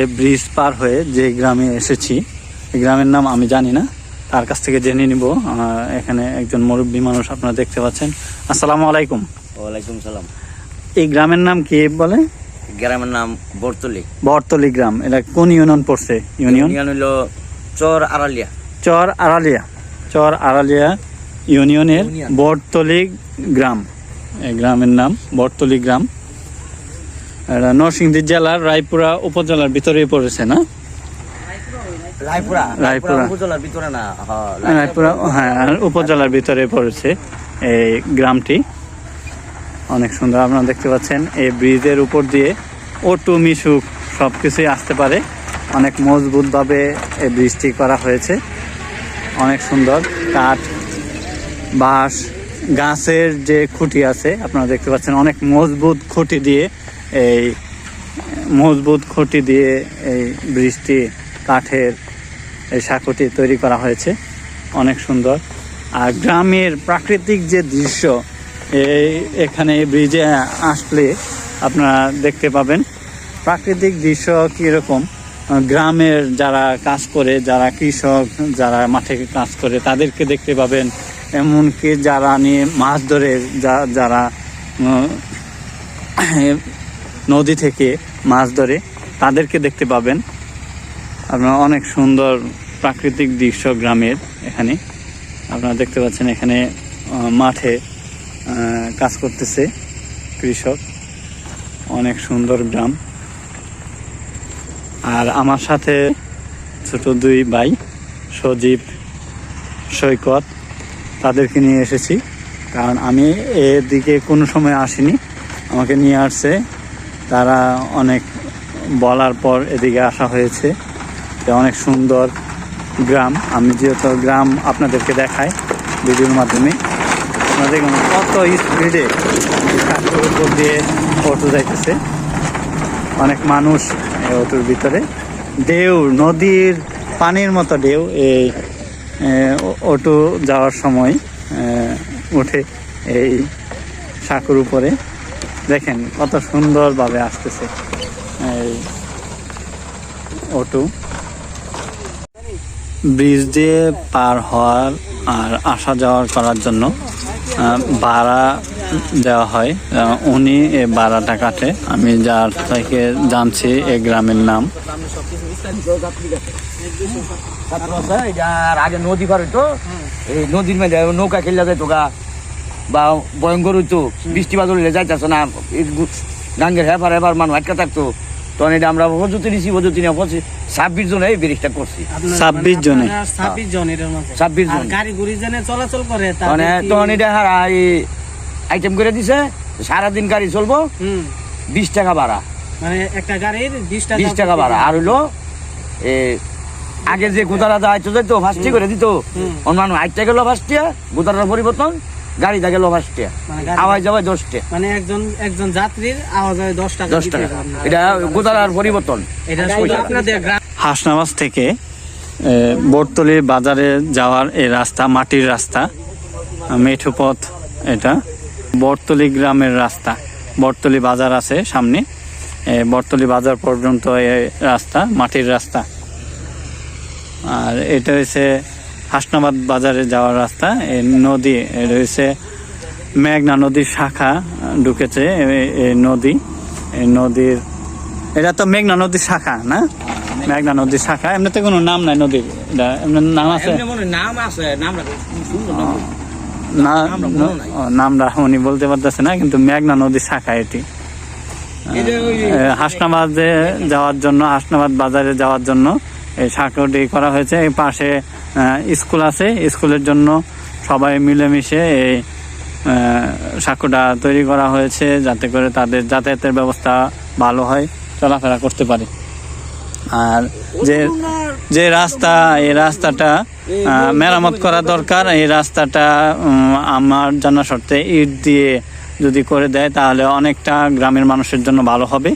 এই ব্রিজ পার হয়ে যে গ্রামে এসেছি এই গ্রামের নাম আমি জানি না তার কাছ থেকে জেনে নিব। এখানে একজন মুরব্বী মানুষ আপনারা দেখতে পাচ্ছেন। আসসালামু আলাইকুম। ওয়ালাইকুম সালাম। এই গ্রামের নাম কি বলে? গ্রামের নাম বর্তলি। বরতলি গ্রাম। এটা কোন ইউনিয়ন পড়ছে? ইউনিয়ন? ইউনিয়ন হইল চর আড়ালিয়া। চর আড়ালিয়া। চর আড়ালিয়া ইউনিয়নের ইউনিয়ন। বটতলি গ্রাম। এই গ্রামের নাম বটতলি গ্রাম। এটা নরসিংদী জেলার রায়পুরা উপজেলার ভিতরে পড়েছে না? রায়পুরা? রায়পুরা। উপজেলার ভিতরে হ্যাঁ, হ্যাঁ উপজেলার ভিতরে পড়েছে এই গ্রামটি। অনেক সুন্দর আপনারা দেখতে পাচ্ছেন এই ব্রিজের উপর দিয়ে অটো মিশুক সব কিছুই আসতে পারে। অনেক মজবুতভাবে এই ব্রিজটি করা হয়েছে। অনেক সুন্দর কাঠ বাঁশ গাছের যে খুঁটি আছে আপনারা দেখতে পাচ্ছেন অনেক মজবুত খুঁটি দিয়ে এই মজবুত খুঁটি দিয়ে এই ব্রিজটি কাঠের এই সাঁকুটি তৈরি করা হয়েছে। অনেক সুন্দর। আর গ্রামের প্রাকৃতিক যে দৃশ্য, এই এখানে ব্রিজে আসলে আপনারা দেখতে পাবেন প্রাকৃতিক দৃশ্য কীরকম। গ্রামের যারা কাজ করে, যারা কৃষক, যারা মাঠে কাজ করে, তাদেরকে দেখতে পাবেন। এমনকি যারা নিয়ে মাছ ধরে, যা- যারা নদী থেকে মাছ ধরে তাদেরকে দেখতে পাবেন। আপনারা অনেক সুন্দর প্রাকৃতিক দৃশ্য গ্রামের এখানে। আপনারা দেখতে পাচ্ছেন এখানে মাঠে কাজ করতেছে কৃষক। অনেক সুন্দর গ্রাম। আর আমার সাথে ছোট দুই ভাই, সজীব, সৈকত, তাদেরকে নিয়ে এসেছি। কারণ আমি এদিকে কোনো সময় আসিনি। আমাকে নিয়ে আসছে তারা অনেক বলার পর এদিকে আসা হয়েছে। অনেক সুন্দর গ্রাম। আমি যেহেতু গ্রাম আপনাদেরকে দেখাই ভিডিওর মাধ্যমে। দেখুন কত স্পিডে দিয়ে অটো যাইতেছে। অনেক মানুষ অটোর ভিতরে। ঢেউ, নদীর পানির মতো ঢেউ এই অটো যাওয়ার সময় উঠে এই সাঁকুর উপরে। দেখেন কত সুন্দরভাবে আসতেছে এই অটো। ব্রিজ দিয়ে পার হওয়ার আর আসা যাওয়ার করার জন্য ভাড়া দেওয়া হয়। উনি এ ভাড়াটা কাটে। আমি যার থেকে জানছি এই গ্রামের নাম। আগে নদী পার হইতো এই নদীর মধ্যে নৌকা খেললে যাইতো গা। বা ভয়ঙ্কর হইতো বৃষ্টি বাদল হলে যাইতেছে না। গাঙ্গের হেপার হেপার মানুষ আটকা থাকতো। তখন এটা আমরা প্রযুক্তি নিছি প্রযুক্তি নিয়ে ছাব্বিশ জনে এই ব্রিজটা করছি। ছাব্বিশ জনে। ছাব্বিশ জন 26 আর জন। গাড়ি গুড়ি জেনে চলাচল করে মানে তখন এটা হারা এই আইটেম করে দিছে সারাদিন গাড়ি চলবো হুম, বিশ টাকা ভাড়া। মানে একটা গাড়ির বিশ টাকা বিশ টাকা ভাড়া। আর হইল এ আগে যে গোদারা দাঁড়াইতো যাইতো ফার্স্টে করে দিত। অন্যান্য আটটা গেল ফার্স্টিয়া গোদারার পরিবর্তন গাড়িটা গেল ফার্স্টিয়া মানে গাড়ি- আওয়াজ যাবে দশটা। মানে একজন একজন যাত্রীর আওয়াজ হয় দশ টাকা দশ টাকা। এটা গোদারার পরিবর্তন। এটা আপনাদের হাসনাবাজ থেকে বটতলি বাজারে যাওয়ার এই রাস্তা মাটির রাস্তা মেঠো পথ এটা বটতলি গ্রামের রাস্তা। বটতলি বাজার আছে সামনে। বটতলি বাজার পর্যন্ত এই রাস্তা মাটির রাস্তা। আর এটা হচ্ছে হাসনাবাদ বাজারে যাওয়ার রাস্তা এই নদী রয়েছে মেঘনা নদীর শাখা ঢুকেছে এই- নদী এই নদীর এটা তো মেঘনা নদীর শাখা না? মেঘনা নদীর শাখা এমনিতে কোনো নাম নাই নদীর এটা এমনি নাম আছে? নাম আছে নাম। নামটা উনি বলতে পারতেছে না কিন্তু মেঘনা নদীর শাখা এটি। হাসনাবাদে যাওয়ার জন্য হাসনাবাদ বাজারে যাওয়ার জন্য এই শাখাটি করা হয়েছে। এই পাশে স্কুল আছে। স্কুলের জন্য সবাই মিলেমিশে এই সাঁকোটা তৈরি করা হয়েছে যাতে করে তাদের যাতায়াতের ব্যবস্থা ভালো হয়, চলাফেরা করতে পারে। আর যে যে রাস্তা, এই রাস্তাটা মেরামত করা দরকার। এই রাস্তাটা আমার জানা শর্তে ইট দিয়ে যদি করে দেয়, তাহলে অনেকটা গ্রামের মানুষের জন্য ভালো হবে।